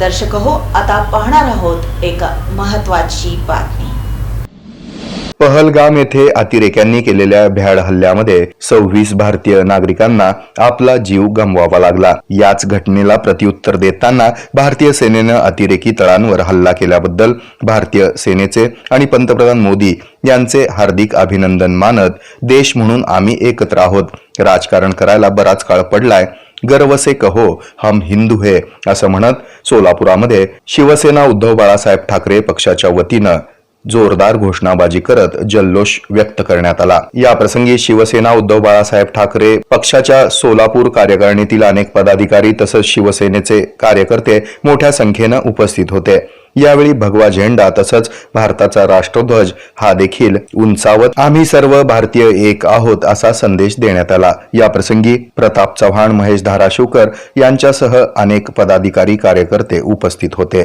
दर्शक हो आता पाहणार आहोत एक महत्वाची बातमी. पहलगाम येथे अतिरेक्यांनी केलेल्या भ्याड हल्ल्यामध्ये सव्वीस भारतीय नागरिकांना आपला जीव गमवावा लागला. याच घटनेला प्रत्युत्तर देताना भारतीय सेनेनं अतिरेकी तळांवर हल्ला केल्याबद्दल भारतीय सेनेचे आणि पंतप्रधान मोदी यांचे हार्दिक अभिनंदन मानत देश म्हणून आम्ही एकत्र आहोत. राजकारण करायला बराच काळ पडलाय गर्व से कहो हम हिंदू है असं म्हणत सोलापुरामध्ये शिवसेना उद्धव बाळासाहेब ठाकरे पक्षाच्या वतीनं जोरदार घोषणाबाजी करत जल्लोष व्यक्त करण्यात आला. या प्रसंगी शिवसेना उद्धव बाळासाहेब ठाकरे पक्षाच्या सोलापूर कार्यकारिणीतील अनेक पदाधिकारी तसंच शिवसेनेचे कार्यकर्ते मोठ्या संख्येनं उपस्थित होते. यावेळी भगवा झेंडा तसंच भारताचा राष्ट्रध्वज हा देखील उंचावत आम्ही सर्व भारतीय एक आहोत असा संदेश देण्यात आला. या प्रसंगी प्रताप चव्हाण महेश धाराशिवकर यांच्यासह अनेक पदाधिकारी कार्यकर्ते उपस्थित होते.